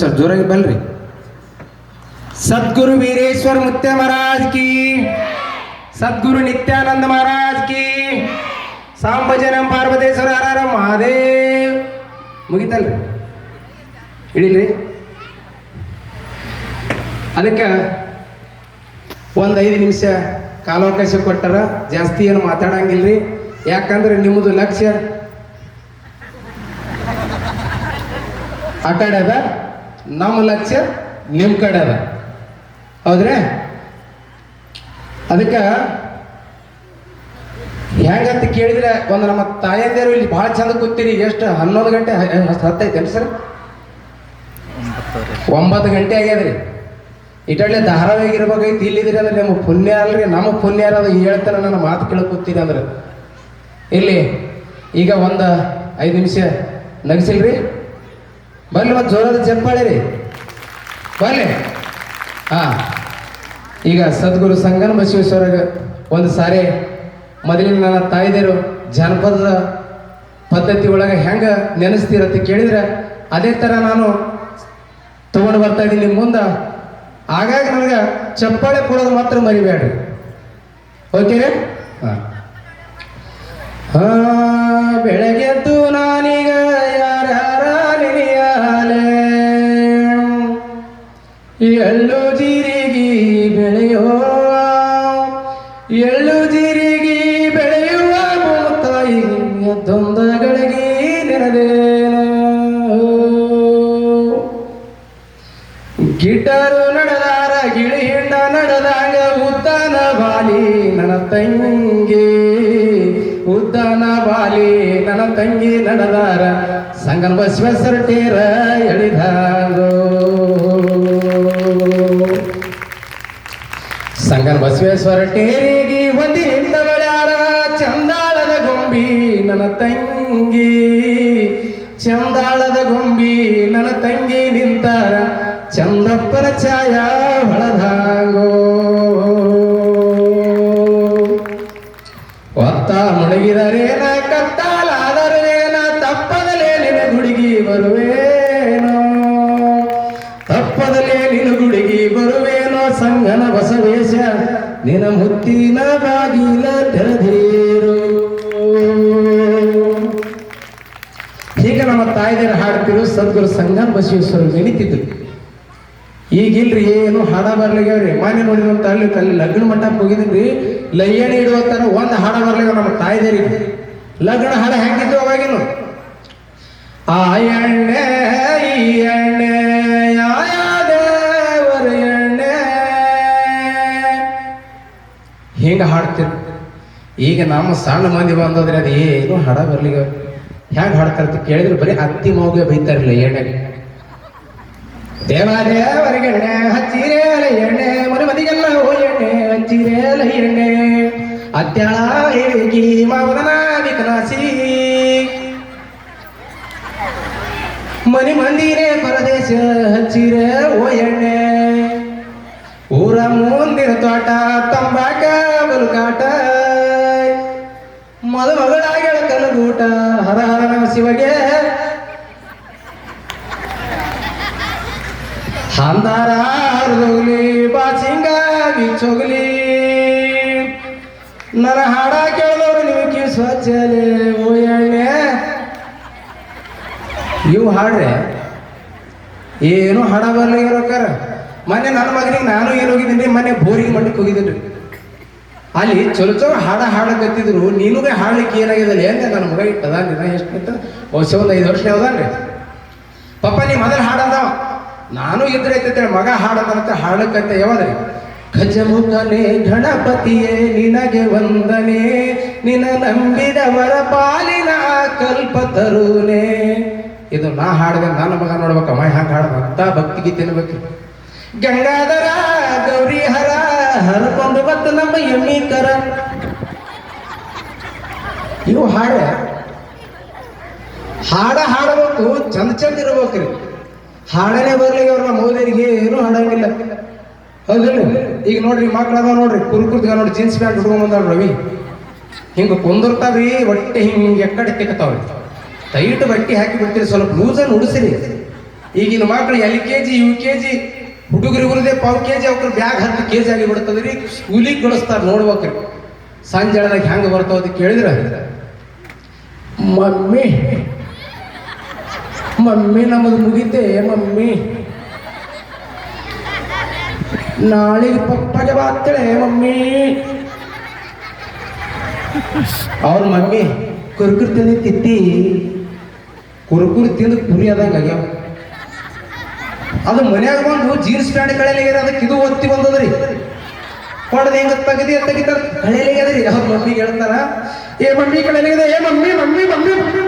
Sir, ಜೋರಾಗಿ ಬಲ್ರಿ ಸದ್ಗುರು ವೀರೇಶ್ವರ ಮುತ್ಯ ಮಹಾರಾಜ್ ಕಿ. ಸದ್ಗುರು ನಿತ್ಯಾನಂದ ಮಹಾರಾಜ್ ಕಿ. ಸಾಂಬಜನ ಪಾರ್ವತೇಶ್ವರ ಹರ ಮಹಾದೇವ್. ಮುಗಿತಲ್ರಿ. ಹಿಡೀರಿ ಅದಕ್ಕೆ ಒಂದು ಐದು ನಿಮಿಷ ಕಾಲಾವಕಾಶ ಕೊಟ್ಟಾರ, ಜಾಸ್ತಿ ಏನು ಮಾತಾಡಂಗಿಲ್ರಿ. ಯಾಕಂದ್ರೆ ನಿಮ್ಮದು ಲಕ್ಷ್ಯ. ಆ ಕಡೆ ಅದ ನಮ್ಮ ಲಕ್ಷ್ಯ ನಿಮ್ಮ ಕಡೆ ಅದ. ಹೌದ್ರೆ? ಅದಕ್ಕೆ ಹೆಂಗಂತ ಕೇಳಿದ್ರೆ ಒಂದು ನಮ್ಮ ತಾಯಂದಿರು ಇಲ್ಲಿ ಭಾಳ ಚಂದ ಕೂತೀರಿ. ಎಷ್ಟು ಹನ್ನೊಂದು ಗಂಟೆ ಹತ್ತೈತೇನು ಸರ್? ಒಂಬತ್ತು ಗಂಟೆ ಆಗ್ಯದ್ರಿ. ಇಟಳ್ಳಿ ಧಾರಾವಾಹಿ ಇರ್ಬೇಕಾಗಿತ್ತು ಇಲ್ಲಿದ್ರಿ ಅಂದ್ರೆ ನಿಮ್ಮ ಪುಣ್ಯ ಅಲ್ರಿ. ನಮ್ಮ ಪುಣ್ಯ ಅದ ಹೇಳ್ತಾನೆ ನನ್ನ ಮಾತು ಕೇಳಕ್ ಅಂದ್ರೆ. ಇಲ್ಲಿ ಈಗ ಒಂದು ಐದು ನಿಮಿಷ ನಗಿಸಿಲ್ರಿ. ಬರ್ಲಿ ಮತ್ತೆ ಜೋರದ ಚಪ್ಪಾಳೆ ರೀ ಬರ್ಲಿ ಹಾ. ಈಗ ಸದ್ಗುರು ಸಂಗನ ಬಸವೇಶ್ವರ ಒಂದು ಸಾರಿ ಮೊದಲಿನ ನನ್ನ ತಾಯಿದೇರು ಜನಪದ ಪದ್ಧತಿ ಒಳಗೆ ಹೆಂಗೆ ಅಂತ ಕೇಳಿದ್ರೆ ಅದೇ ಥರ ನಾನು ತೊಗೊಂಡು ಬರ್ತಾ ಇದ್ದೀನಿ ಮುಂದೆ. ಆಗಾಗ ನನಗೆ ಚಪ್ಪಾಳೆ ಕೊಡೋದು ಮಾತ್ರ ಮರಿಬೇಡ್ರಿ ಓಕೆ ಹಾಂ. ಬೆಳಗ್ಗೆದ್ದು ನಾನೀಗ ಎಳ್ಳು ಜೀರಿಗೆ ಬೆಳೆಯುವ ಭೂತಾಯಿ ಎದ್ದೊಂದಗಳಿಗೆ ನೆನದೇನು ಗಿಟರು ನಡೆದಾರ, ಗಿಳಿ ಹಿಂಡ ನಡೆದಾಗ, ಉದ್ದಾನ ಬಾಲಿ ನನ್ನ ತಂಗಿ. ಉದ್ದಾನ ಬಾಲಿ ನನ್ನ ತಂಗಿ ನಡೆದಾರ ಸಂಗನ ಬಸವೇಶ್ವರ ಟೇರ ಎಳಿದಾಗೋ. ಸಂಗನ ಬಸವೇಶ್ವರ ಟೇರಿಗೆ ಒಂದಿ ನಿಂತವಳ್ಯಾರ ಚಂದಾಳದ ಗೊಂಬಿ ನನ್ನ ತಂಗಿ. ಚಂದಾಳದ ಗೊಂಬಿ ನನ್ನ ತಂಗಿ ನಿಂತಾರ, ಚಂದಪ್ಪನ ಛಾಯ ಹೊಳದಾಗೋ. ಒತ್ತ ಮುಳುಗಿದರೇನ ಕತ್ತಾಲಾದರೇನ, ತಪ್ಪದಲೇ ನಿನ ಗುಡಿಗಿ ಬರುವೇನೋ ನಿನ ಮುತ್ತಿನ ಬಾಗಿಲ ತೆರೆದೀರು. ಹೀಗೆ ನಮ್ಮ ತಾಯಿದೇರು ಹಾಡ್ತಿರು ಸದ್ಗುರು ಸಂಘ ಬಸವೇಶ್ವರರು ನೆನಿತಿದ್ರು. ಈಗಿಲ್ರಿ ಏನು ಹಾಡ ಬರ್ಲಿಗ್ಯಾವ್ರಿ ಮಾನ್ಯ ನೋಡಿದಂತ ಅಲ್ಲಿ ಅಲ್ಲಿ ಲಗ್ನ ಮಂಟಪ ಹೋಗಿದ್ರಿ. ಲಯ್ಯಣಿ ಇಡುವ ತರ ಒಂದ್ ಹಾಡ ಬರ್ಲಿಗ ನಮ್ಮ ತಾಯಿದೇರಿಗೆ. ಲಗ್ನ ಹಾಡ ಹೆಂಗಿದ್ದು ಅವಾಗೇನು ಆ ಎಣ್ಣೆ, ಈ ಎಣ್ಣೆ. ಹಿಂಗ ಹಾಡ್ತಿರ್? ಈಗ ನಮ್ಮ ಸಣ್ಣ ಮಂದಿ ಬಂದದ್ರೆ ಅದು ಏನು ಹಾಡ ಬರ್ಲಿಗ ಹೆಂಗ್ ಹಾಡ್ತಾರ ಕೇಳಿದ್ರೆ ಬರೀ ಅತ್ತಿ ಮೌಗೆ ಬೈತಾರಿಲ್ಲ ಎಣ್ಣೆ ದೇವಾಲಯವರೆಗೆ ಎಣ್ಣೆ ಹಚ್ಚಿರೇಲ ಎಣ್ಣೆ ಮನೆ ಮದಿಗೆಲ್ಲ ಓ ಎಣ್ಣೆ ಹಚ್ಚಿರೇಲ ಎಣ್ಣೆ ಅತ್ಯಾಳ ಹೇಗಿ ಮಾವದನ ವಿಕನಾಸಿ ಮನೆ ಮಂದಿರೇ ಪರದೇಶ ಹಚ್ಚಿರೇ ಓ ಎಣ್ಣೆ ಊರ ಮುಂದಿನ ತೋಟ ತಂಬಾಕ ಬಲುಕಾಟ ಮದುಮಗಳಾಗಳ ಕಲಗೂಟ ಹರ ಹರ ನಮ ಶಿವಗೆ. ಹಂದಾರಿ ಬಾಚಿಂಗ, ಬಿಚ್ಚೋಗ್ಲಿ. ನನ್ನ ಹಾಡ ಕೇಳೋರು ನಿಮಗೆ ಕಿವಿ ಸ್ವಚ್ಛಲೆ, ಓ ಎಣ್ಣೆ. ಇವು ಹಾಡ್ರೆ. ಏನು ಹಾಡ ಇರೋಕ್ಕಾರ ಮೊನ್ನೆ ನನ್ನ ಮಗನಿಗೆ ನಾನು ಏನು ಹೋಗಿದ್ದೀನಿ, ಮೊನ್ನೆ ಬೋರಿಗೆ ಮಣ್ಣಕ್ಕೆ ಹೋಗಿದ್ದೀನಿ. ಅಲ್ಲಿ ಚಲೋ ಚಲೋ ಹಾಡ ಹಾಡಕತ್ತಿದ್ರು ನೀನುಗೆ ಹಾಡ್ಲಿಕ್ಕೆ ಏನಾಗಿದಲ್ಲ ಹೆಂಗೆ ನನ್ನ ಮಗ ಇಟ್ಟದ ದಿನ ಎಷ್ಟು ಅಂತ ವರ್ಷ ಒಂದು ಐದು ವರ್ಷ ಯಾವ್ದಾನ್ರಿ ಪಪ್ಪ, ನೀ ಮೊದಲು ಹಾಡದ? ನಾನು ಇದ್ರೆ ಐತೆ ಮಗ ಹಾಡದಂತ ಹಾಡಕ್ಕಂತ ಯಾವದ್ರಿ ಗಜಮುಖನೇ ಗಣಪತಿಯೇ, ನಿನಗೆ ವಂದನೆ ನಿನ ನಂಬಿದವರ ಪಾಲಿನ ಕಲ್ಪತರುನೇ ಇದು ನಾ ಹಾಡ್ದ, ನನ್ನ ಮಗ ನೋಡ್ಬೇಕು ಅಮ್ಮ ಹ್ಯಾಂಗ ಹಾಡ್ದಂತ ಭಕ್ತಿ ಗೀತೆ ಅನ್ಬೇಕು ಗಂಗಾಧರ ಗೌರಿ ಹರ ಹರಕೊಂದು ಬತ್ತ ನಮ್ಮ ಎಮ್ಮೀಕರ ಇವು ಹಾಡ. ಹಾಡ ಹಾಡಬೇಕು, ಚಂದ ಚಂದ ಇರ್ಬೇಕ್ರಿ. ಹಾಡನೆ ಬರ್ಲಿಕ್ಕೆ ಅವ್ರ ಮೋದಿಯರಿಗೆ ಏನು ಹಾಡಂಗಿಲ್ಲ. ಹೌದಿಲ್ಲ ಈಗ ನೋಡ್ರಿ, ಮಕ್ಳು ಅದಾವ ನೋಡ್ರಿ ಕುರ್ಕುರ್ತಿಗ ನೋಡಿ ಜೀನ್ಸ್ ಪ್ಯಾಂಟ್ ಹುಡುಗ ಬಂದಾಳ ರವಿ ಹಿಂಗ ಕುಂದಿರ್ತಾವ್ರಿ ಹೊಟ್ಟೆ ಹಿಂಗೆ ಎಕ್ಕಡೆ ತಿಕ್ಕತಾವ್ರಿ ಟೈಟ್ ಬಟ್ಟೆ ಹಾಕಿ ಬಿಡ್ತೀರಿ, ಸ್ವಲ್ಪ ಲೂಸನ್ನು ಉಡಿಸಿರಿ. ಈಗಿನ ಮಕ್ಳು L K G, U K G ಹುಡುಗರಿಗುರದೇ ಪಾವ್ ಕೆ ಜಿ ಅವ್ರ ಬ್ಯಾಗ್ ಹತ್ತು ಕೆ ಜಿ ಆಗಿ ಬಿಡ್ತದ್ರಿ. ಸ್ಕೂಲಿಗೆ ಕಳಿಸ್ತಾರೆ ನೋಡ್ಬೇಕ್ರಿ. ಸಂಜೆ ಹೇಳದಾಗ ಹೆಂಗೆ ಬರ್ತಾವ ಕೇಳಿದ್ರೆ ಕೇಳಿದ್ರ? ಮಮ್ಮಿ ಮಮ್ಮಿ ನಮ್ಮದು ಮುಗಿತೆ, ಮಮ್ಮಿ. ನಾಳೆಗೆ ಪಪ್ಪಗೆ ಬಾತ್ತಳೆ, ಮಮ್ಮಿ. ಅವ್ರ ಮಮ್ಮಿ, ಕುರುಕುರು ತಿಂದು ತಿತ್ತಿ. ಕುರುಕುರು ತಿಂದು ಕುರಿ ಆದಂಗೆ ಆಗ್ಯಾವ. ಅದು ಮನ್ಯಾಗ ಬಂದು ಜೀನ್ಸ್ ಪ್ಯಾಂಟ್ ಕಳೆಯಲಿಗೆ ಅದಕ್ಕೆ ಇದು ಒತ್ತಿ ಬಂದದ್ರಿ ಕೊಡದೆ ಹೆಂಗ ತೆಗದಿ ತೆಗಿತಾರ. ಅದ್ರಿ ಅವ್ರ ಮಮ್ಮಿಗೆ ಹೇಳ್ತಾರ? ಏ ಮಮ್ಮಿ ಕಳೆಯಲಿಗಿದೆ ಏ ಮಮ್ಮಿ ಮಮ್ಮಿ ಮಮ್ಮಿ ಮಮ್ಮಿ.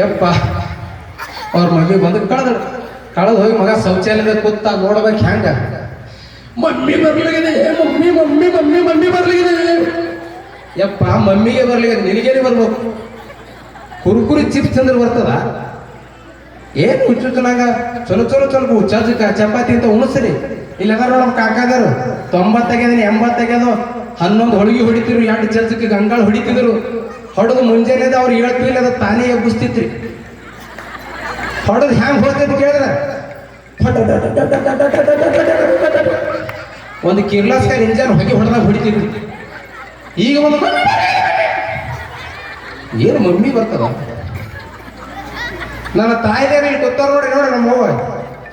ಯಪ್ಪ, ಅವ್ರ ಮಮ್ಮಿ ಬಂದು ಕಳೆದಳು. ಕಳೆದು ಹೋಗಿ ಮಗ ಶೌಚಾಲಯದ ಕೂತ ನೋಡ್ಬೇಕು ಹೆಂಗ? ಮಮ್ಮಿ ಬರ್ಲಿಗಿದೆ ಮಮ್ಮಿ ಮಮ್ಮಿ ಮಮ್ಮಿ ಮಮ್ಮಿ ಬರ್ಲಿಗಿದೆ. ಯಪ್ಪ, ಮಮ್ಮಿಗೆ ಬರ್ಲಿಗಿದೆ ನಿನಗೇನೆ ಬರ್ಬೇಕು? ಕುರುಕುರಿ ಚಿಪ್ಸ್ ಅಂದ್ರೆ ಬರ್ತದ? ಏನು ಹುಚ್ಚುಚ್ಚನಾಗ? ಚಲೋ ಚಲೋ ಚಲೋ ಚಜಕ ಚಪಾತಿ ಅಂತ ಉಣಿಸ್ರಿ. ಇಲ್ಲ ನಮ್ಮ ಕಾಕಾದರು ಎಂಬತ್ತು ತೆಗೆಯೋದು ಹನ್ನೊಂದು ಹೊಳಗಿ ಹೊಡಿತಿರು ಎರಡು ಚರ್ಚಕ್ಕೆ ಗಂಗಾಳ ಹೊಡಿತಿದ್ರು. ಹೊಡೆದು ಅದ ಅವ್ರು ಹೇಳ್ತಿಲ್ಲ ಅದು ತಾನೇ ಎಬ್ಬಿಸ್ತಿತ್ರಿ. ಹೊಡೆದು ಹ್ಯಾಂಗ್ ಹೋಗ್ತೈತಿ ಕೇಳಿದ್ರೆ? ಒಂದು ಕಿರ್ಲಾಸ್ಕ ಇಂಜನ್ ಹೊಗೆ ಹೊಡೆದಾಗ ಹೊಡಿತಿದ್ರು. ಈಗ ಒಂದು ಏನು ಮಮ್ಮಿ ಬರ್ತದ? ನನ್ನ ಇಲ್ಲಿ ಕೂತಾರ ನೋಡಿ ನೋಡಿ ನಮ್ಮ ಅವ್ವ.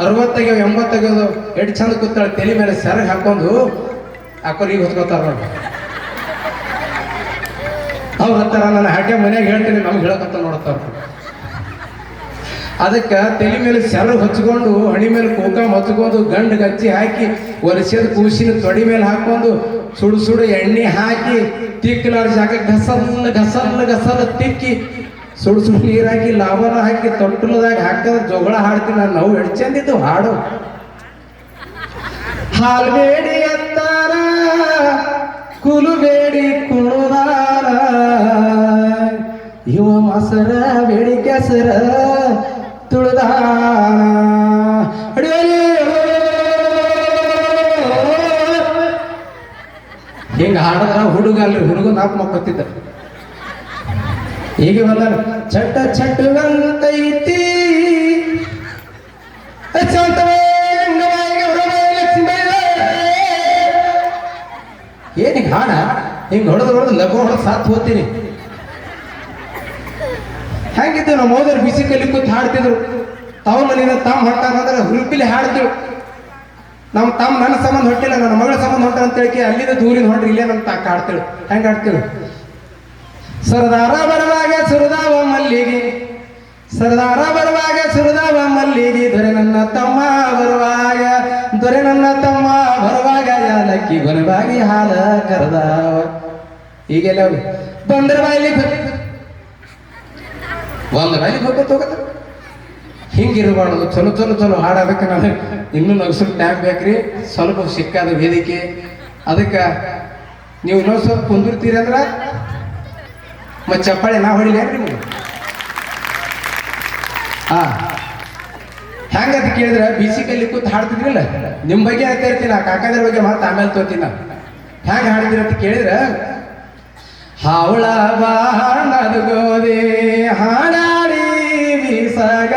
ಅರವತ್ತಾಗ್ಯಾವ, ಎಂಬತ್ತಾಗ್ಯಾವ, ಎಷ್ಟು ಚಂದ ಕೂತಾಳೆ, ತಲೆ ಮೇಲೆ ಸೆರಗ್ ಹಾಕೊಂಡು ಹಾಕೊಂಡು ಹೊತ್ಕೋತಾರ ನೋಡಿ ಅವ್ರ ಹತ್ತಾರ ನನ್ನ ಹಾಗೆ ಮನ್ಯಾಗ ಹೇಳ್ತೀನಿ, ನಮ್ಗೆ ಹೇಳಕಂತ ನೋಡ್ತಾರ ಅದಕ್ಕೆ ತಲೆ ಮೇಲೆ ಸೆರಗ್ ಹಚ್ಕೊಂಡು ಹಣಿ ಮೇಲೆ ಕೋಕ ಹಚ್ಕೊಂಡು ಗಂಡು ಗಚ್ಚಿ ಹಾಕಿ ಒರೆಸಿದ ಕೂಸಿನ ತೊಡಿ ಮೇಲೆ ಹಾಕೊಂಡು, ಸುಡು ಸುಡು ಎಣ್ಣೆ ಹಾಕಿ ತಿಕ್ಕಲಾರ ಜಾಗ ಗಸಲ್ ಗಸಲ್ ಗಸಲ್ ತಿಕ್ಕಿ ಸುಡು ಸುಳ್ಳು ನೀರು ಹಾಕಿ ಲಾವನ ಹಾಕಿ ತೊಟ್ಟಲದಾಗ ಹಾಕಿದ್ರೆ ಜೊಗಳ ಹಾಡ್ತೀನಿ ನಾವು ಎಡ್ ಚಂದಿದ್ದು ಹಾಡು. ಹಾಲ್ಬೇಡಿ ಅಂತಾರ ಕುಲುಬೇಡಿ ಕುಣುದಾರ. ಇವ ಮಸರ, ಬೇಡಿ ಕೆಸರ ಅಡಿಯಲ್ಲಿ ಹಿಂಗ ಹಾಡಿದ್ರ ಹುಡುಗ ಅಲ್ರಿ, ಹುಡುಗ ಈಗ ಹೊಲ ಚಟ್ಟ ಚಟ್ಟುಗಂತೈತಿ ಚಂಟವೇ ಅಂಗವಾಗಿ ಹೊರಗೆ ಲಕ್ಷ್ಮೀಬಾಯಿ. ಏನ್ ಹಿಂಗ ಹಾಡ? ಹಿಂಗೆ ಹೊಡೆದು ಹೊಡೆದು ಲಘು ಹೊಡೆದು ಸಾತ್ ಹೋಗ್ತೀನಿ. ಹೆಂಗಿದ್ದು ನಮ್ಮ ಹೋದ್ರೆ ಬಿಸಿ ಕಲಿ ಕೂತ್ ಹಾಡ್ತಿದ್ರು. ತಾವು ಮನೆಯಿಂದ ತಮ್ಮ ಹೊಟ್ಟಾನಂದ್ರೆ ಹುರುಪಿಲಿ ಹಾಡ್ತಿರು ನಮ್ಮ ತಮ್ಮ ನನ್ನ ಸಂಬಂಧ ಹೊಟ್ಟಿಲ್ಲ ನನ್ನ ಮಗಳ ಸಂಬಂಧ ಹೊಂಟ ಅಂತ ಹೇಳಿ ಅಲ್ಲಿಂದ ದೂರಿನ ಹೊಂಟ್ರಿ ಇಲ್ಲೇ ನಮ್ಮ ತಾಕ ಆಡ್ತೇಳು ಹೆಂಗೆ ಆಡ್ತೇಳು ಸರದಾರ ಬರುವಾಗ ಸುರದಾವ ಮಲ್ಲಿಗೆ. ಸರದಾರ ಬರುವಾಗ ಸುರದಾವ ಮಲ್ಲಿಗೆ. ದೊರೆ ನನ್ನ ತಮ್ಮ ಬರುವಾಗ, ದೊರೆ ನನ್ನ ತಮ್ಮ ಬರುವಾಗ ಯಾಲಕ್ಕಿ ಬರುವಾಗಿ ಹಾಲ ಕರೆದಾವ. ಹೀಗೆಲ್ಲ ಅವ್ರು. ಬಂದ್ರ ಬಾಯಿಲಿ ಒಂದ್ ಬಾಯಿಲಿ ಹೋಗತ್ತ ತಗೋತ. ಹಿಂಗಿರಬಾರ್ದು, ಚಲೋ ಚಲೋ ಚಲೋ ಹಾಡೋದಕ್ಕೆ ನಾನು ಇನ್ನೂ ನಗಸಲು ಟ್ಯಾಗ್ ಬೇಕ್ರಿ. ಸ್ವಲ್ಪ ಸಿಕ್ಕಾದ ವೇದಿಕೆ. ಅದಕ್ಕೆ ನೀವು ಇನ್ನೊಂದು ಸ್ವಲ್ಪ ಕುಂದಿರ್ತೀರಿ ಅಂದ್ರ ಮತ್ತೆ ಚಪ್ಪಾಳೆ ನಾ ಹೊಡಿಲೇನ್ರಿ ನಿಮ್ಗೆ ಹಾ ಹೆಂಗಂತ ಕೇಳಿದ್ರೆ ಬಿಸಿಕಲ್ಲಿ ಕೂತ್ ಹಾಡ್ತಿದ್ರಲ್ಲ ನಿಮ್ಮ ಬಗ್ಗೆ ಅಂತ ಇರ್ತೀನಿ, ಆ ಕಾಕಾದ್ರ ಬಗ್ಗೆ ಮಾತು ಆಮೇಲೆ ತೋತೀನಿ ನಾನು. ಹೆಂಗೆ ಹಾಡ್ತೀರಿ ಅಂತ ಕೇಳಿದ್ರೆ, ಹಾವಳ ಬಾಣದ ಗೋದೆ ಹಾಡಾಡಿ ಬೀಸಗ,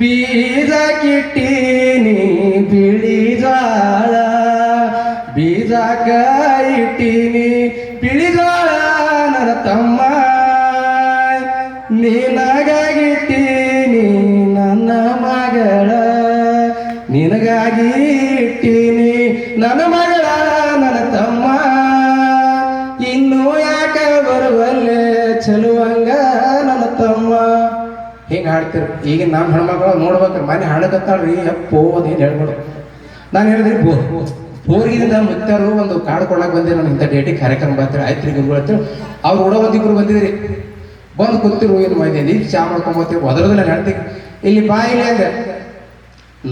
ಬೀಜ ಕಿಟ್ಟಿನಿ ಜ್ವಾಳ ನನ್ನ ತಮ್ಮ, ನಿನಗಾಗಿಟ್ಟೀನಿ ನನ್ನ ಮಗಳ. ನಿನಗಾಗಿ ಇಟ್ಟೀನಿ ನನ್ನ ಮಗಳ, ನನ್ನ ತಮ್ಮ. ಇನ್ನೂ ಯಾಕ ಬರುವಲ್ಲೇ ಚಲುವಂಗ ನನ್ನ ತಮ್ಮ. ಹಿಂಗ ಹಾಡ್ತಿರು. ಈಗ ನಮ್ಮ ಹೆಣ್ಮಕ್ಳು ನೋಡ್ಬೇಕ್ರಿ, ಮನೆ ಹಾಡಕತ್ತಾಳ್ರಿ. ಅಪ್ಪೋ ಅದೇನು ಹೇಳ್ಬೋದು ನಾನು ಹೇಳಿದ್ರಿ ಬೋರ್ ಬೋರ್ಗಿಂದ ಮುಕ್ತಾರು ಒಂದು ಕಾರ್ಡ್ ಕೊಡಕ್ ಬಂದೆ ನಾನು ಇಂಥ ಡೇಟಿಗೆ ಕಾರ್ಯಕ್ರಮ ಬರ್ತಾರೆ, ಆಯ್ತು ರೀ ಗುರುಗಳು ಅಂತೇಳಿ ಅವ್ರು ಕೂಡ ಒಂದಿಬ್ರು ಬಂದಿದ್ರಿ. ಬಂದು ಕೂತಿರು, ಏನು ಮಾಡಿದೆ ಚಾ ಮಾಡ್ಕೊಂಬತ್ತೀವಿ ಒದರದಲ್ಲ ಹೇಳ್ತೀವಿ ಇಲ್ಲಿ ಬಾ ಇಲ್ಲಿ ಅಂದ್ರೆ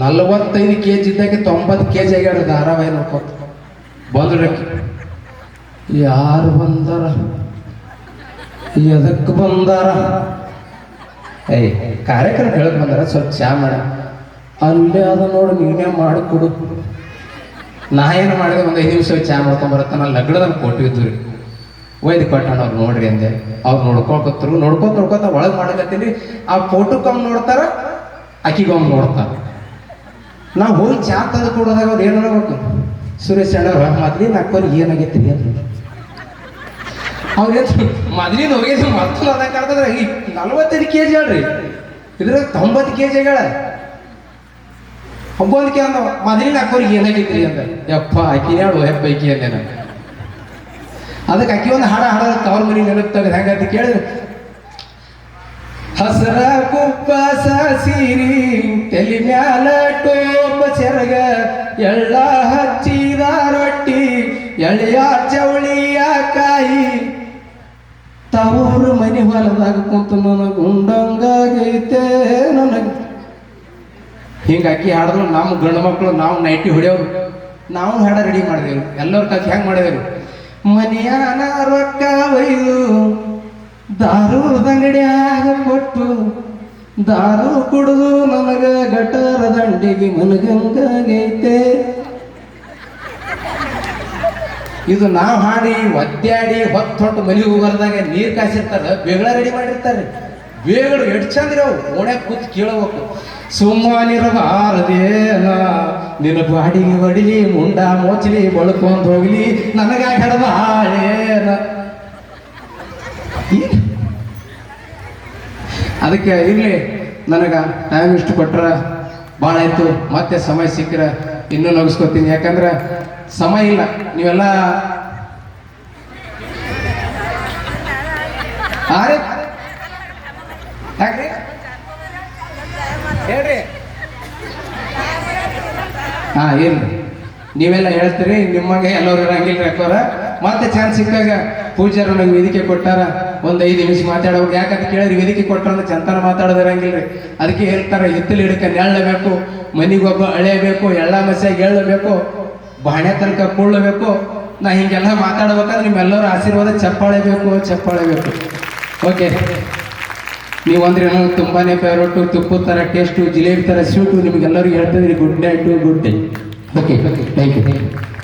ನಲ್ವತ್ತೈದು ಕೆ ಜಿ ಇದ್ದಾಗೆ ತೊಂಬತ್ತು ಕೆ ಜಿ ಆಗ್ಯಾರ ಧಾರಾವಾಹಿ ನೋಡ್ಕೊತ ಬಂದ್ರಿ ಯಾರು ಬಂದಾರ? ಎದಕ್ಕೆ ಬಂದಾರ? ಏಯ್ ಕಾರ್ಯಕ್ರಮ ಹೇಳಕ್ ಬಂದಾರ, ಸ್ವಲ್ಪ ಚಾ ಮಾಡ. ಅಲ್ಲೇ ಅದ ನೋಡು, ನೀನೇ ಮಾಡಿಕೊಡು. ನಾ ಏನು ಮಾಡಿದೆ? ಒಂದು ಐದು ನಿಮಿಷ ಚಾ ಮಾಡ್ಕೊಂಡ್ ಬರತ್ತ. ನಾನು ಲಗ್ನದಲ್ಲಿ ಕೊಟ್ಟಿದ್ದು ರೀ. ಒಯ್ದು ಕೊಟ್ಟಾನ ಅವ್ರು ನೋಡ್ರಿ ಅಂದೆ. ಅವ್ರು ನೋಡ್ಕೊತರು ನೋಡ್ಕೊತ ನೋಡ್ಕೊತ ಒಳಗೆ ಮಾಡಕತ್ತೀನಿ. ಆ ಫೋಟೋಕ್ಕೊಮ್ಮೆ ನೋಡ್ತಾರ ಅಕ್ಕಿಗೊಮ್ಮೆ ನೋಡ್ತಾರ. ನಾ ಹೋಗಿ ಚಾ ತಂದು ಕೊಡೋದಾಗ ಅವ್ರು ಏನು ಅನ್ಬೇಕು ಸುರೇಶ್ ಅಣ್ಣ ಮೊದ್ಲಿನ ಅಕ್ಕೋರಿಗೆ ಏನಾಗೈತಿ? ಅಂದ್ರು. ಅವ್ರೇನು ಮೊದ್ಲಿನ ಹೋಗಿದ್ದು ಮತ್ತೊಂದು ಅದಕ್ಕೆ ನಲ್ವತ್ತೈದು ಕೆ ಜಿ ಹೇಳ್ರಿ. ಇದ್ರಾಗ ತೊಂಬತ್ತು ಕೆ ಜಿಗಳ ಒಬ್ಬೊಂದಕ್ಕೆ ಅಂದ ಮೊದಲಿನ ಅಕ್ಕೋರಿಗೆ ಏನಾಗೈತ್ರಿ ಅಂತ ಯಪ್ಪ, ಆಕಿ ಹೇಳು ಹೆಪ್ಪ ಐಕಿ ಅಂದೆ ನಾನು. ಅದಕ್ಕೆ ಅಕ್ಕಿ ಒಂದು ಹಾಡ ಹಾಡ ತವ್ರ ಮನೆ ನೆನಪು ತೆಗೆದು ಹೆಂಗಂತ ಕೇಳಿದ್ರು. ಹಸರ ಕುಪ್ಪ ಸೀರಿ ತಲಿ ಮ್ಯಾಲ ಟೋಪ ಸೆರಗ, ಎಳ್ಳ ಹಚ್ಚಿದ ರೊಟ್ಟಿ ಎಳೆಯ ಚವಳಿಯ ಕಾಯಿ. ತವರು ಮನೆ ಹೊಲದಾಗ ಕುಂತು ನನಗೆ ಉಂಡಂಗಾಗೈತೆ ನನಗೆ. ಹಿಂಗೆ ಅಕ್ಕಿ ಹಾಡಿದ್ರು ನಮ್ಮ ಗಂಡು ಮಕ್ಕಳು, ನಾವು ನೈಟಿ ಹೊಡೆಯೋರು. ನಾವು ಹಾಡ ರೆಡಿ ಮಾಡಿದೆವು. ಎಲ್ಲರ ಕಥೆ ಹೆಂಗೆ ಮಾಡಿದೆವು? ಮನೆಯಾನ ರೊಕ್ಕ ಒಯ್ದು ದಾರುದಂಗಡಿಯಾಗ ಕೊಟ್ಟು, ದಾರು ಕುಡಿದು ನನಗ ಗಟಾರ ದಂಡಿಗೆ ಮನಗಂಗಾಗೈತೆ. ಇದು ನಾವು ಹಾಡಿ, ಒದ್ದಾಡಿ ಹೊತ್ತು ಹೊಟ್ಟು ಮನಿ ಹೋಗರ್ದಾಗ ನೀರು ಕಾಸಿರ್ತಾರೆ ಬೇಗಳ ರೆಡಿ ಮಾಡಿರ್ತಾರೆ. ಬೇಗಳು ಎಷ್ಟು ಚಂದ್ರ ಅವು ಕೂತ್ ಕೇಳಬೇಕು. ಸುಮ್ಮನಿರಬಾರದೇನ. ನಿನ್ನ ಬಾಡಿಗೆ ಹೊಡಿಲಿ ಮುಂಡ ಮೋಚಲಿ, ಬಳಕೊಂಡು ಹೋಗ್ಲಿ ನನಗ ಹೆಡಬಾಳೇನ. ಅದಕ್ಕೆ ಇರ್ಲಿ, ನನಗ ಟೈಮ್ ಇಷ್ಟು ಕೊಟ್ರ ಭಾಳ ಆಯ್ತು. ಮತ್ತೆ ಸಮಯ ಸಿಕ್ಕರೆ ಇನ್ನೂ ನಗಿಸ್ಕೊತೀನಿ. ಯಾಕಂದ್ರೆ ಸಮಯ ಇಲ್ಲ. ನೀವೆಲ್ಲ ಆ ರೀ? ಯಾಕ್ರಿ ಹೇಳ್ರಿ. ಹಾ ಇರ್ಲಿ ನೀವೆಲ್ಲ ಹೇಳ್ತೀರಿ, ನಿಮ್ಮಂಗೆ ಎಲ್ಲರೂ ಇರಂಗಿಲ್ಲ ಅಕ್ಕವ್ರ ಮತ್ತೆ ಚಾನ್ಸ್ ಸಿಕ್ಕಾಗ ಪೂಜಾರು ನಂಗೆ ವೇದಿಕೆ ಕೊಟ್ಟಾರ? ಒಂದು ಐದು ನಿಮಿಷ ಮಾತಾಡೋದು ಯಾಕಂತ ಕೇಳಿದ್ರೆ ವೇದಿಕೆ ಕೊಟ್ಟರೆ ಚಂತನ ಮಾತಾಡೋದು ಇರಂಗಿಲ್ರಿ. ಅದಕ್ಕೆ ಹೇಳ್ತಾರೆ ಎತ್ತಲು ಹಿಡಕ ನೆಳ್ಳಬೇಕು ಮನಿಗೊಬ್ಬ ಅಳೆಯಬೇಕು ಎಳ್ಳ ಮಸ್ಯಾಗ ಎಳ್ಳಬೇಕು ಬಾಣೆ ತನಕ ಕೂಳಬೇಕು ನಾ ಹಿಂಗೆಲ್ಲ ಮಾತಾಡ್ಬೇಕಾದ್ರೆ ನಿಮ್ಮೆಲ್ಲರ ಆಶೀರ್ವಾದ ಚಪ್ಪಾಳೆ ಬೇಕು ಚಪ್ಪಾಳೆ ಬೇಕು. ಓಕೆ ನೀವು ನನಗೆ ತುಂಬಾನೇ ಫೇವ್ರೇಟು ತುಪ್ಪದ ಥರ ಟೇಸ್ಟು ಜಿಲೇಬಿ ಥರ ಸ್ವೀಟು ನಿಮಗೆಲ್ಲರಿಗೂ ಹೇಳ್ತಿದ್ರಿ good night good day okay thank you thank you